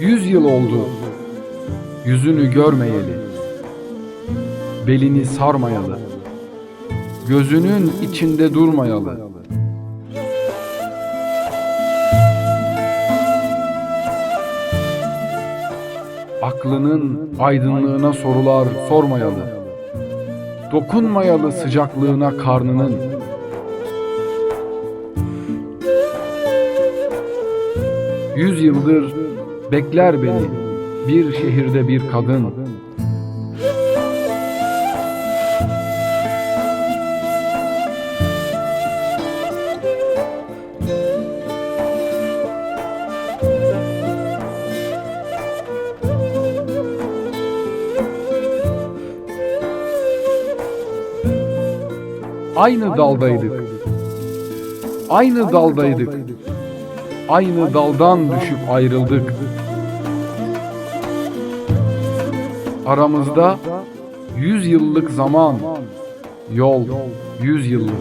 Yüz yıl oldu. Yüzünü görmeyeli. Belini sarmayalı. Gözünün içinde durmayalı. Aklının aydınlığına sorular sormayalı. Dokunmayalı sıcaklığına karnının. Yüz yıldır bekler beni bir şehirde bir kadın. Aynı daldaydık. Aynı daldaydık Aynı daldan düşüp ayrıldık. Aramızda yüz yıllık zaman Yol yüz yıllık.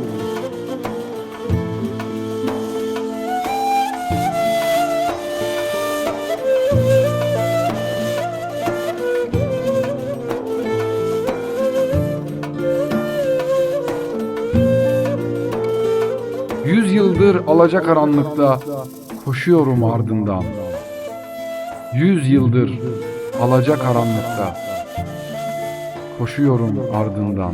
Yüz yıldır alacakaranlıkta koşuyorum ardından. Yüz yıldır alacakaranlıkta koşuyorum ardından.